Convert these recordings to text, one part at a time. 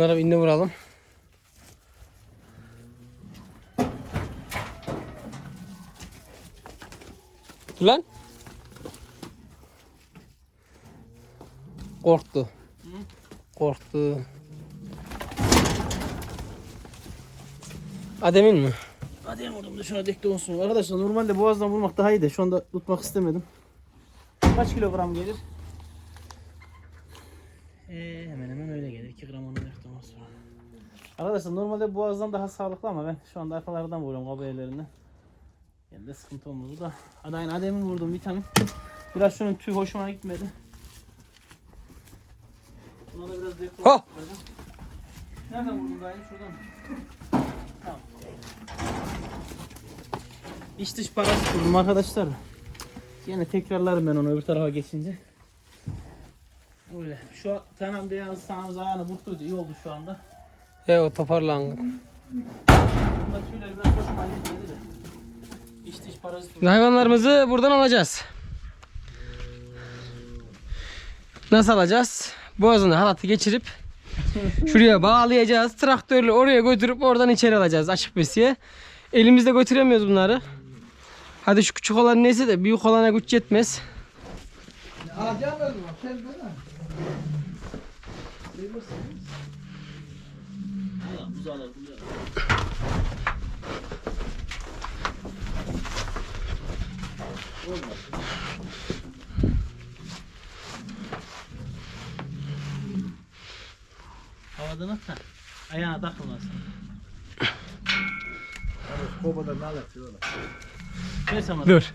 Bunlara bir iğne vuralım. Dur lan. Korktu. Korktu. Adem'in mi? Hadi en vurdum da şuna dekte olsun. Arkadaşlar normalde boğazdan vurmak daha iyi de şu anda tutmak istemedim. Kaç kilogram gelir? Ee, hemen hemen öyle gelir. 2 gram onun yaklaması var. Arkadaşlar normalde boğazdan daha sağlıklı ama ben şu anda arkalardan vuruyorum kaba yerlerinden. Yani de sıkıntı olmadı da. Hadi aynı Adem'in vurduğum vitamin. Biraz şunun tüy hoşuma gitmedi. Buna da biraz dekte Ha! Nereden vurdun daha iyi? Şuradan mı? Tamam. İç dış parazit vurdum arkadaşlar. Yine tekrarlarım ben onu öbür tarafa geçince. Öyle. Şu an tamam beyaz sağımız ayağını burktuydu. İyi oldu şu anda. He o. Hayvanlarımızı buradan alacağız. Nasıl alacağız? Boğazına halatı geçirip şuraya bağlayacağız. Traktörle oraya götürüp oradan içeri alacağız açık besiye. Elimizde götüremiyoruz bunları. Hadi şu küçük olan neyse de büyük olana güç yetmez. Allah buzu alalım. buzu alalım. Havadan at da ayağına takılmasın. Kovada ne? Ver sana. Dur.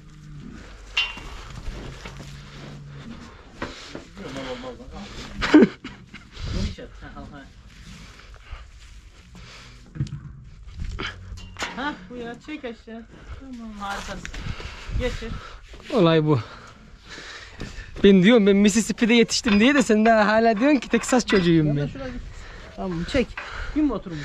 Geniş at. Ha, al, ha. Ha bu ya çek aşağı. Tamam harikasın. Geçir. Olay bu. Ben diyorum ben Mississippi'de yetiştim diye de sen daha hala diyorsun ki Texas çocuğuyum ben. Git. Tamam çek. Gün mü oturun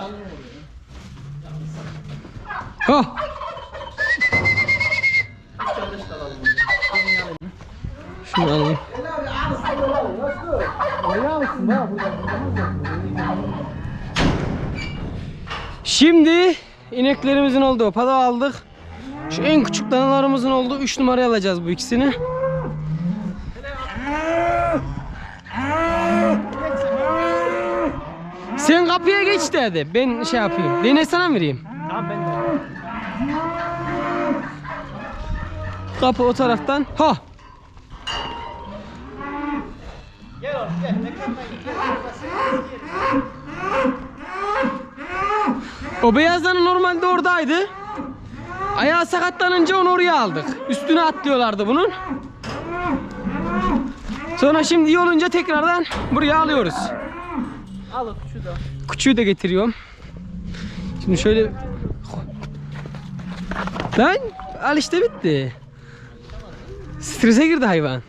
yanına. Şunu buradan? Şimdi ineklerimizin olduğu pada aldık. Şu en küçük danalarımızın olduğu 3 numarayı alacağız bu ikisini. Sen kapıya geç de hadi. Ben şey yapayım. Dene sana vereyim? Tamam ben de. Kapı o taraftan. Ha! Gel Yok gel. O beyazların normalde oradaydı. Ayağı sakatlanınca onu oraya aldık. Üstüne atlıyorlardı bunun. Sonra şimdi iyi olunca tekrardan buraya alıyoruz. Al şu da. Küçüğü de getiriyorum. Şimdi şöyle... Lan al işte bitti. Strese girdi hayvan.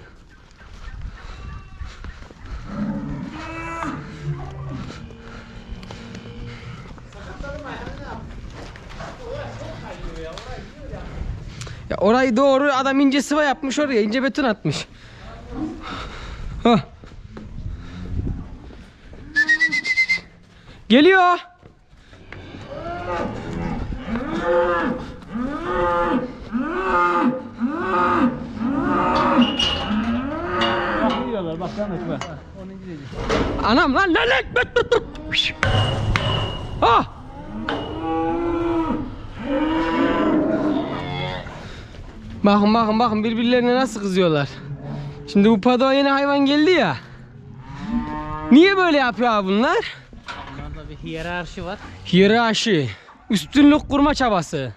Ya orayı doğru adam ince sıva yapmış oraya ince beton atmış. Hah. Geliyor. Yiyorlar inceledik. Anam lan lan lan. Tut, tut. Ah. Bakın bakın bakın birbirlerine nasıl kızıyorlar. Şimdi bu padoğa yeni hayvan geldi ya. Niye böyle yapıyor bunlar? Hiyerarşi var. Hiyerarşi. Üstünlük kurma çabası.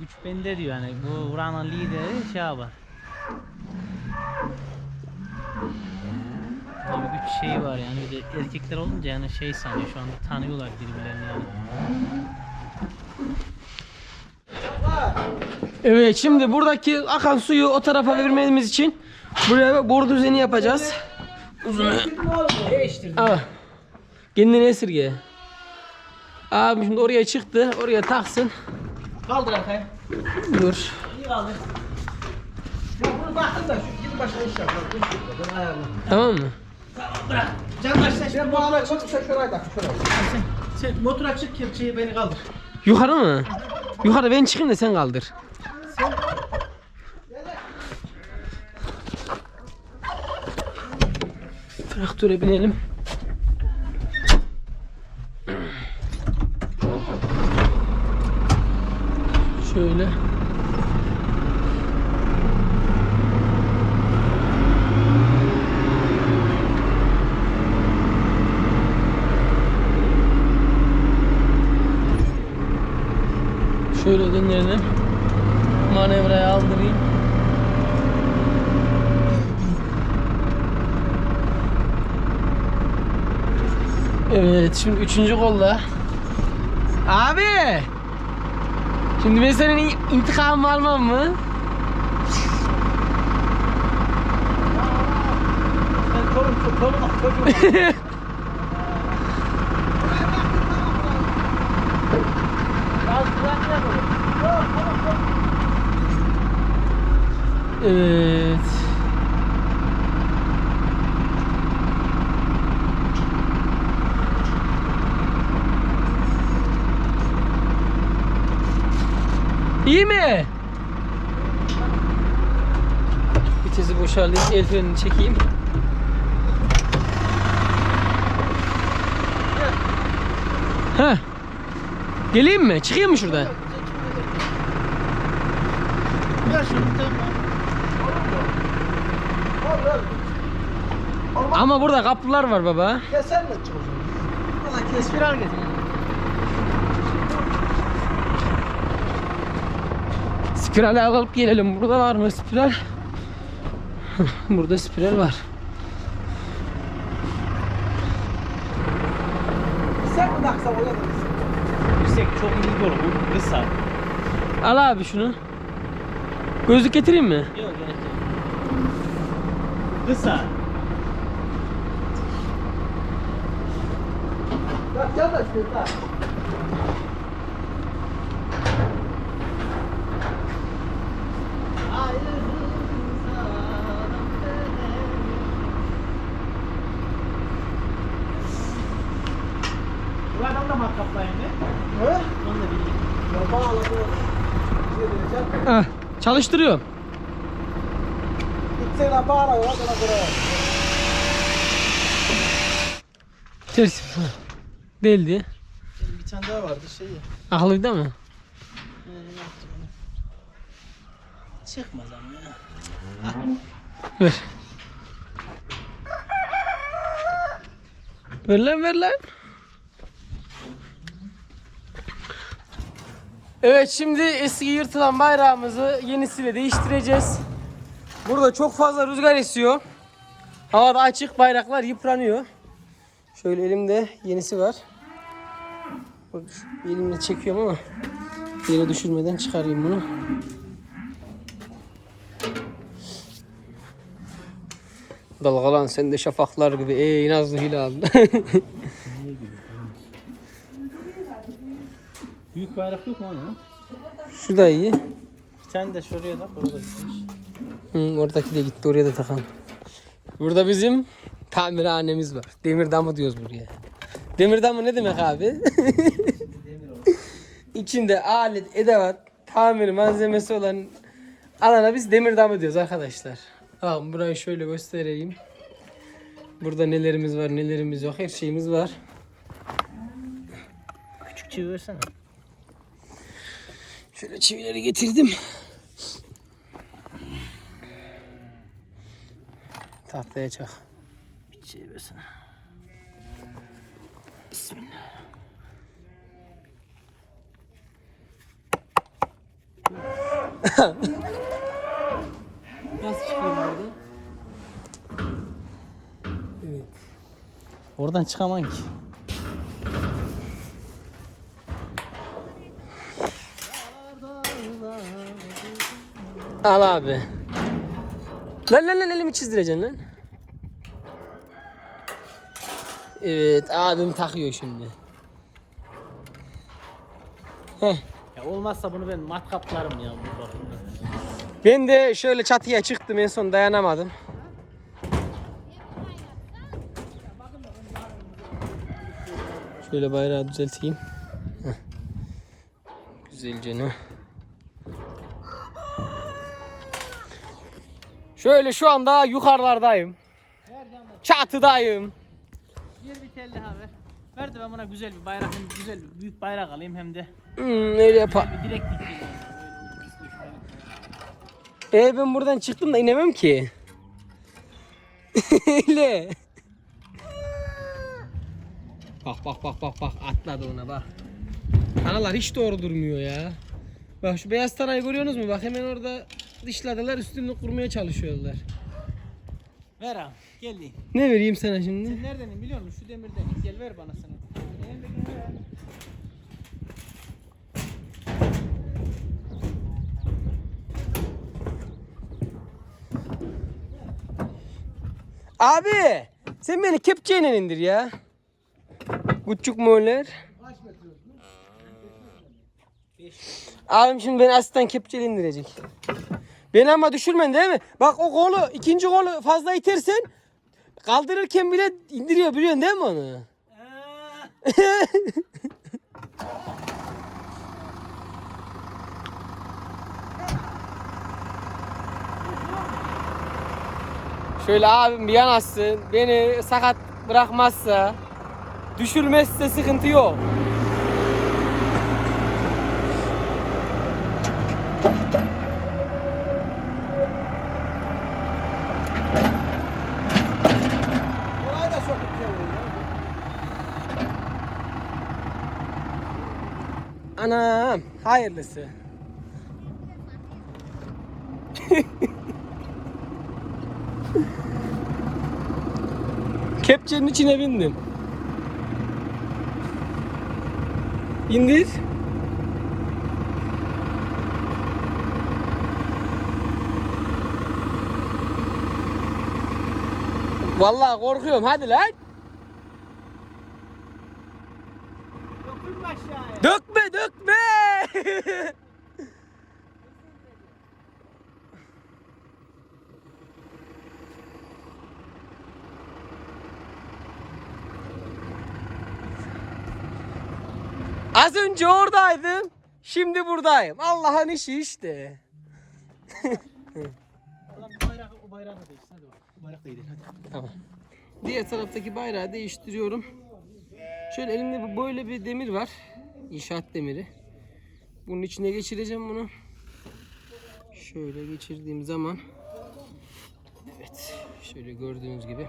Güç bende diyor yani bu buranın lideri şey abi. Böyle bir güç şeyi var yani bir de erkekler olunca yani şey sanıyor şu anda tanıyorlar birbirlerini yani. Evet şimdi buradaki akan suyu o tarafa vermemiz için buraya bor düzeni yapacağız. Uzun. Değiştirdim. Al. Kendini esirge. Abi şimdi oraya çıktı. Oraya taksın. Kaldır arkaya. Dur. İyi kaldır. Ya bunu baktın da şu gidin başka iş yap. Ben. Tamam mı? Bırak. Can başla. Ben bu ağabey bak sen şuraya tak şuraya. Sen, sen motora çık kepçeyi beni kaldır. Yukarı mı? Yukarı ben çıkayım da sen kaldır. Traktöre binelim. Şöyle. Şöyle dönelim. Manevraya aldırayım. Evet şimdi üçüncü kolla. Abi! Şimdi ben senin in- intikamımı almam mı? Ben torun torun. Az bırak ya bunu. Evet. İyi mi? Vitesi frenini çekeyim. Heh. Geleyim mi? Çıkayım mı şuradan? Ama burada kapılar var baba. Keser mi? Valla kes. Spiral getir. Spiral alıp gelelim. Burada var mı spiral? Burada spiral var. Sen mi taksa? Yüksek çok iyi yol bu kısa. Al abi şunu. Gözlük getireyim mi? Yok gerek yok. Kısa. Ya gel de be. He? Onu da bildik. Ya bağla bu. Şey çalıştırıyorum. Gitsene göre. Ters. Deldi. Bir tane daha vardı şey. Akıllıydı mı? Çıkmaz ama ya. Ver. Ver lan ver lan. Evet şimdi eski yırtılan bayrağımızı yenisiyle değiştireceğiz. Burada çok fazla rüzgar esiyor. Havada açık bayraklar yıpranıyor. Şöyle elimde yenisi var. Elimle çekiyorum ama yere düşürmeden çıkarayım bunu. Dalgalan sen de şafaklar gibi ey nazlı hilal. Büyük bayrak yok mu onun? Şu da iyi. Bir tane de şuraya da burada gitmiş. Hı, oradaki de gitti oraya da takalım. Burada bizim tamirhanemiz var. Demir damı diyoruz buraya. Demir damı ne demek abi? İçinde alet, edevat, tamir malzemesi olan alana biz demir damı diyoruz arkadaşlar. Bakın burayı şöyle göstereyim. Burada nelerimiz var, nelerimiz yok. Her şeyimiz var. Küçük çivi versene. Şöyle çivileri getirdim. Tahtaya çak. Bir çivi versene. Bismillah. Nasıl çıkıyor burada? Evet. Oradan çıkamam ki. Al abi. Lan lan lan elimi çizdireceksin lan. Evet abim takıyor şimdi. Heh. Ya olmazsa bunu ben matkaplarım ya. Ben de şöyle çatıya çıktım en son dayanamadım. Şöyle bayrağı düzelteyim. Heh. Güzelce ne? Şöyle şu anda yukarılardayım. Çatıdayım. Bir bir tel daha ver. De ben buna güzel bir bayrak, hem güzel bir büyük bayrak alayım hem de Hmm, öyle yapalım. bir direkt dikeyim. E ben buradan çıktım da inemem ki. Öyle. Bak bak bak bak bak atladı ona bak. Analar hiç doğru durmuyor ya. Bak şu beyaz tarayı görüyorsunuz mu? Bak hemen orada dışladılar üstünü kurmaya çalışıyorlar. Ver abi, gel diyeyim. Ne vereyim sana şimdi? Sen neredenin biliyor musun? Şu demirden. Gel ver bana sana. Abi sen beni kepçeyle indir ya. Küçük moller. Abim şimdi beni asistan kepçeyle indirecek. Beni ama düşürmen değil mi? Bak o kolu ikinci kolu fazla itersen kaldırırken bile indiriyor biliyorsun değil mi onu? Şöyle abim bir yanaşsın. Beni sakat bırakmazsa, düşürmezse sıkıntı yok. Olay da çok güzel oluyor. Anam hayırlısı. Kepçenin içine bindim. İndir. Vallahi korkuyorum hadi lan. Önce oradaydım. Şimdi buradayım. Allah'ın işi işte. Ulan bu bayrağı, o bayrağı da değişsin hadi bak. Bu bayrak da iyi değil hadi. Tamam. Diğer taraftaki bayrağı değiştiriyorum. Şöyle elimde böyle bir demir var. İnşaat demiri. Bunun içine geçireceğim bunu. Şöyle geçirdiğim zaman Evet. Şöyle gördüğünüz gibi.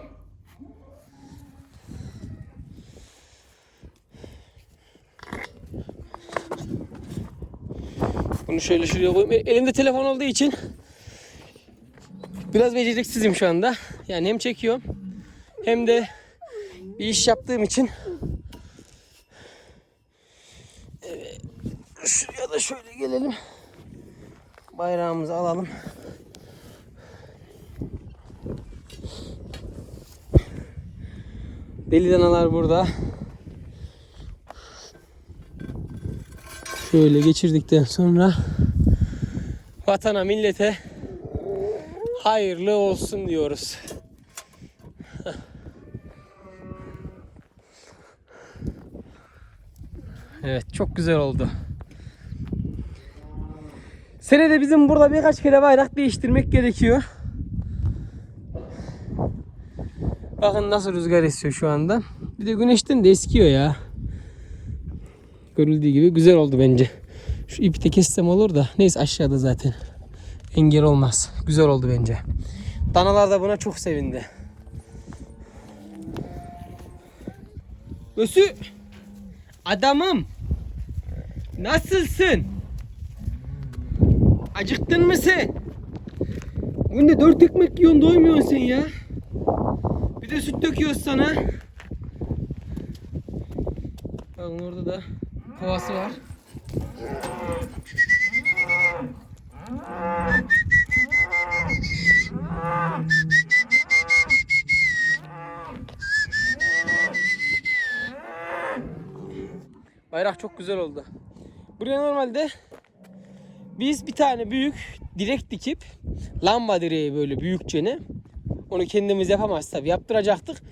Bunu şöyle şuraya koyayım. E, Elimde telefon olduğu için biraz beceriksizim şu anda. Yani hem çekiyorum hem de bir iş yaptığım için Evet. Şuraya da şöyle gelelim. Bayrağımızı alalım. Deli danalar burada. Şöyle geçirdikten sonra vatana millete hayırlı olsun diyoruz. Evet çok güzel oldu. Senede bizim burada birkaç kere bayrak değiştirmek gerekiyor. Bakın nasıl rüzgar esiyor şu anda. Bir de güneşten de eskiyor ya. Görüldüğü gibi güzel oldu bence. Şu ipi de kessem olur da. Neyse aşağıda zaten. Engel olmaz. Güzel oldu bence. Danalar da buna çok sevindi. Ösü. Adamım. Nasılsın? Acıktın mı sen? Günde dört ekmek yiyorsun doymuyorsun sen ya. Bir de süt döküyoruz sana. Bakın orada da kovası var. Bayrak çok güzel oldu. Buraya normalde biz bir tane büyük direk dikip lamba direği böyle büyükçene onu kendimiz yapamaz tabi yaptıracaktık.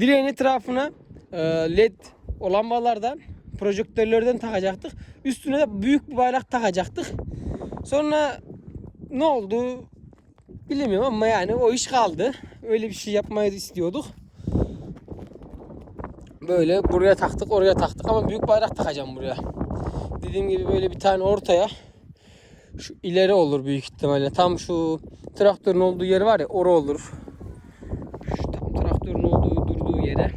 Direğin etrafına e, led o lambalardan projektörlerden takacaktık. Üstüne de büyük bir bayrak takacaktık. Sonra ne oldu bilemiyorum ama yani o iş kaldı. Öyle bir şey yapmayı istiyorduk. Böyle buraya taktık oraya taktık ama büyük bayrak takacağım buraya. Dediğim gibi böyle bir tane ortaya şu ileri olur büyük ihtimalle. Tam şu traktörün olduğu yer var ya ora olur. Şu tam traktörün olduğu durduğu yere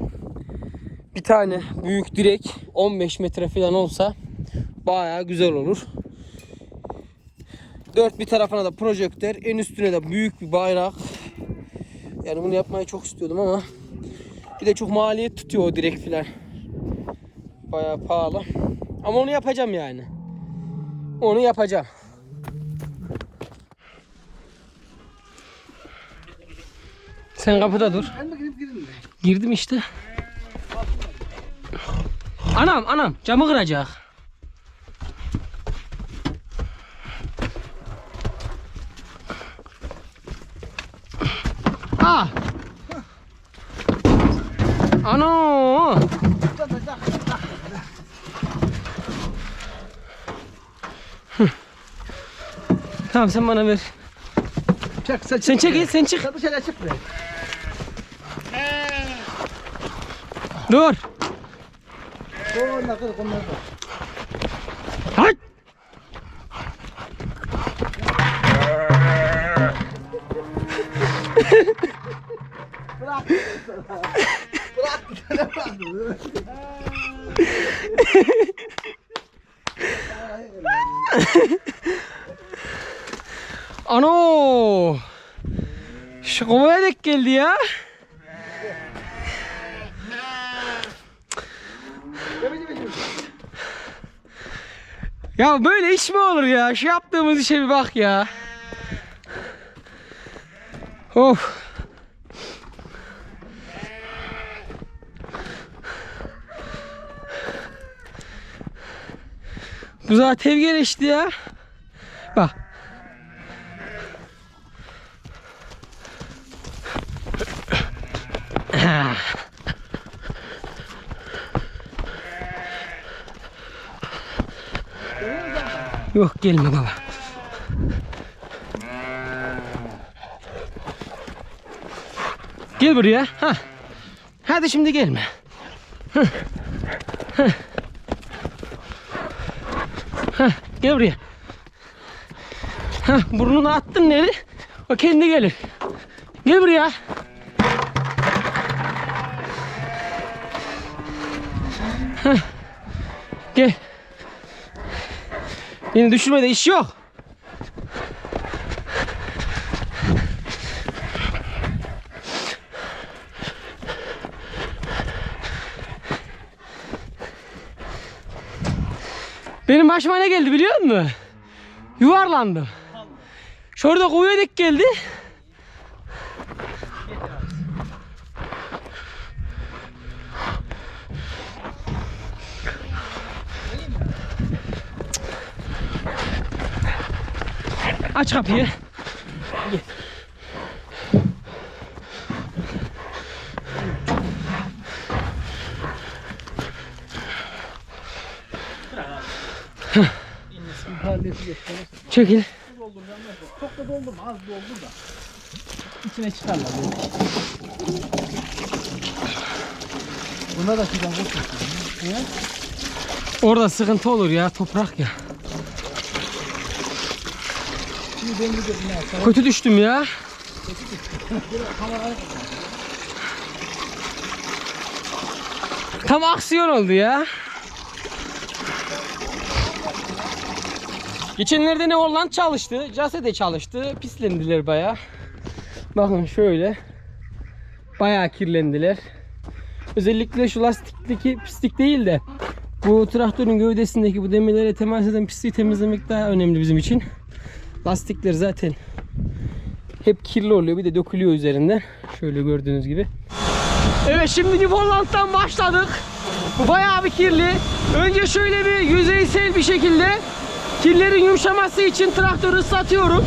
bir tane büyük direk 15 metre falan olsa bayağı güzel olur. Dört bir tarafına da projektör, en üstüne de büyük bir bayrak. Yani bunu yapmayı çok istiyordum ama bir de çok maliyet tutuyor o direk filan. Bayağı pahalı. Ama onu yapacağım yani. Onu yapacağım. Sen kapıda dur. Girdim işte. Anam anam camı kıracak. Ah. Ano. Tamam sen bana ver. Çek sen Sen çekil sen çık. Sen dışarıya çık. Dur. Onlar da. Hay. Bırak. Bırak. Ano. Şu kovaya denk geldi ya. Ya böyle iş mi olur ya? Şu yaptığımız işe bir bak ya. Of. Bu zaten gelişti ya. Bak. Yok gelme baba. Gel buraya. Ha. Hadi şimdi gelme. Ha, gel buraya. Ha, burnunu attın nereye? O kendi gelir. Gel buraya. Yine düşürmede iş yok. Benim başıma ne geldi biliyor musun? Yuvarlandım. Şurada kuyuya dik geldi. Aç kapıyı. Çekil. Çok da doldurma az doldur da. İçine çıkarlar. Buna da koşuyorsun. Orada sıkıntı olur ya toprak ya. Şimdi ben bir de buna atarım. Kötü düştüm ya. Tam aksiyon oldu ya. Geçenlerde ne Holland çalıştı, Case de çalıştı. Pislendiler baya. Bakın şöyle. Bayağı kirlendiler. Özellikle şu lastikteki pislik değil de bu traktörün gövdesindeki bu demirlere temas eden pisliği temizlemek daha önemli bizim için. Lastikler zaten hep kirli oluyor. Bir de dökülüyor üzerinden. Şöyle gördüğünüz gibi. Evet şimdi Newfoundland'dan başladık. Bu bayağı bir kirli. Önce şöyle bir yüzeysel bir şekilde kirlerin yumuşaması için traktörü ıslatıyorum.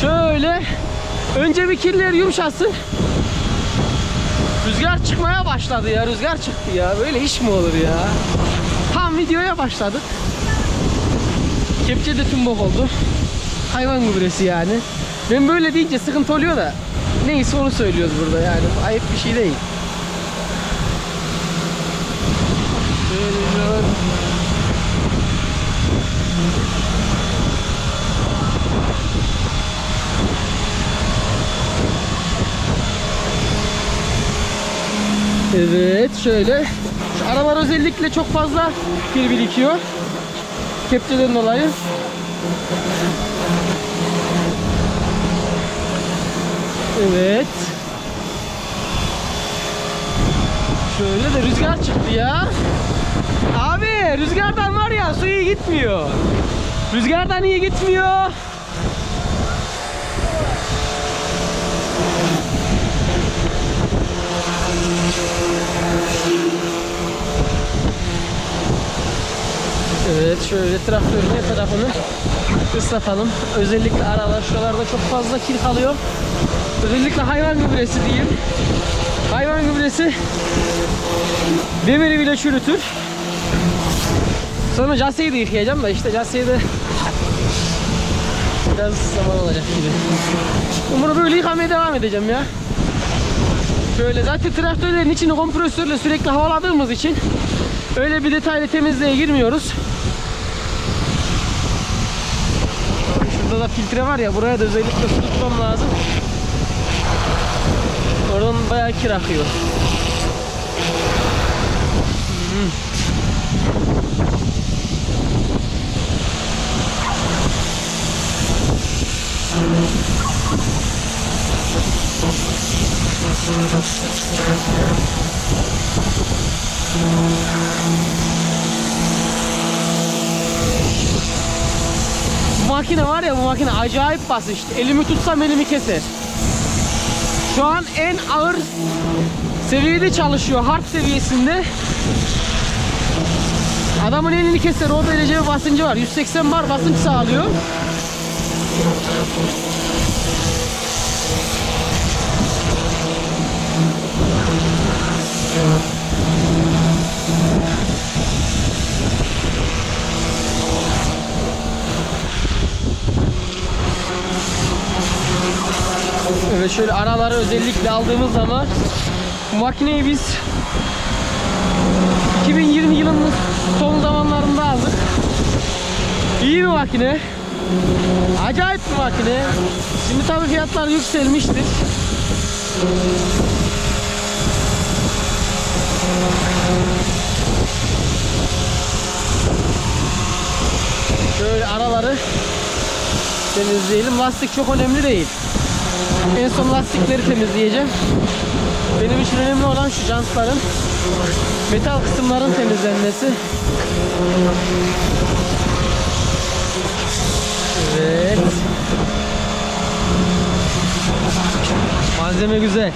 Şöyle önce bir kirler yumuşasın. Rüzgar çıkmaya başladı ya. Rüzgar çıktı ya. Böyle iş mi olur ya? Tam videoya başladık. Kepçe de tüm bok oldu. Hayvan gübresi yani. Ben böyle deyince sıkıntı oluyor da neyse onu söylüyoruz burada yani. Ayıp bir şey değil. Evet şöyle. Şu aralar özellikle çok fazla kir birikiyor. Kepçeden dolayı. Evet. Şöyle de rüzgar çıktı ya. Abi rüzgardan var ya su iyi gitmiyor. Rüzgardan iyi gitmiyor. Evet şöyle traktörün her tarafını ıslatalım. Özellikle aralar şuralarda çok fazla kir kalıyor. Özellikle hayvan gübresi diyeyim. Hayvan gübresi demiri bile çürütür. Sonra caseyi de yıkayacağım da işte caseyi de biraz zaman olacak gibi. Bunu böyle yıkamaya devam edeceğim ya. Şöyle zaten traktörlerin içini kompresörle sürekli havaladığımız için öyle bir detaylı temizliğe girmiyoruz. Şurada da filtre var ya buraya da özellikle su tutmam lazım. Oradan bayağı kir akıyor. Hmm. Bu makine var ya bu makine acayip basınçlı. Elimi tutsam elimi keser. Şu an en ağır seviyede çalışıyor. Hard seviyesinde. Adamın elini keser. O derece bir basıncı var. 180 bar basınç sağlıyor. Evet şöyle araları özellikle aldığımız zaman bu makineyi biz 2020 yılının son zamanlarında aldık. İyi bir makine. Acayip bir makine. Şimdi tabii fiyatlar yükselmiştir. temizleyelim. Lastik çok önemli değil. En son lastikleri temizleyeceğim. Benim için önemli olan şu jantların metal kısımların temizlenmesi. Evet. Malzeme güzel.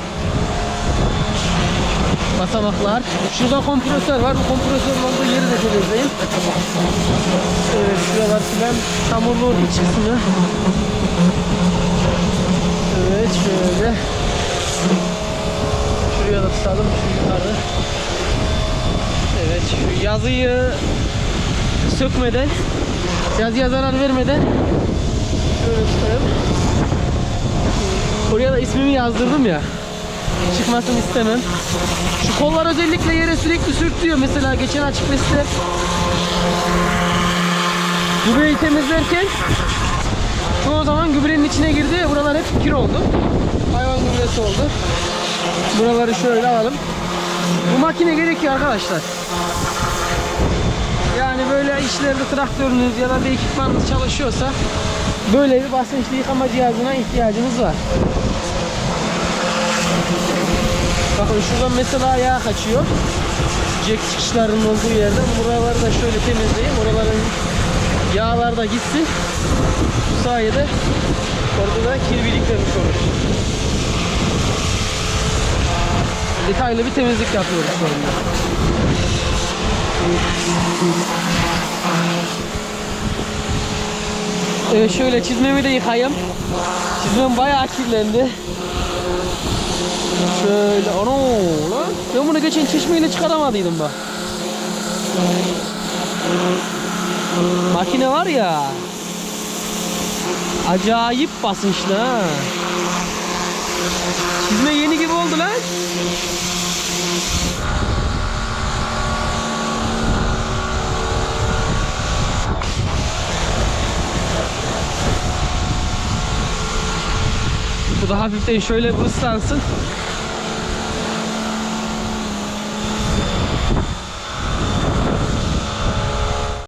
Basamaklar. Şurada kompresör var. Bu kompresörün olduğu yeri de temizleyin. Evet şuralar filan çamurlu iç kısmı. Şöyle. Şuraya da tutalım şu yukarı. Evet şu yazıyı sökmeden yazıya zarar vermeden şöyle tutayım. Oraya da ismimi yazdırdım ya. Çıkmasını istemem. Şu kollar özellikle yere sürekli sürtüyor. Mesela geçen açık besle gübreyi temizlerken çoğu zaman gübrenin içine girdi. Buralar hep kir oldu. Hayvan gübresi oldu. Buraları şöyle alalım. Bu makine gerekiyor arkadaşlar. Yani böyle işlerde traktörünüz ya da bir ekipmanınız çalışıyorsa böyle bir basınçlı yıkama cihazına ihtiyacınız var. Bakın şuradan mesela yağ kaçıyor. Jack çıkışlarının olduğu yerden buraları da şöyle temizleyeyim. Oraların yağlar da gitsin. Bu sayede orada da kir birikmemiş olur. Detaylı bir temizlik yapıyoruz anda. Evet şöyle çizmemi de yıkayayım. Çizmem bayağı kirlendi. Şöyle ano lan. Ben bunu geçen çeşmeyle çıkaramadıydım bak. Makine var ya. Acayip basınçlı ha. Çizme yeni gibi oldu lan. Bu da hafiften şöyle ıslansın.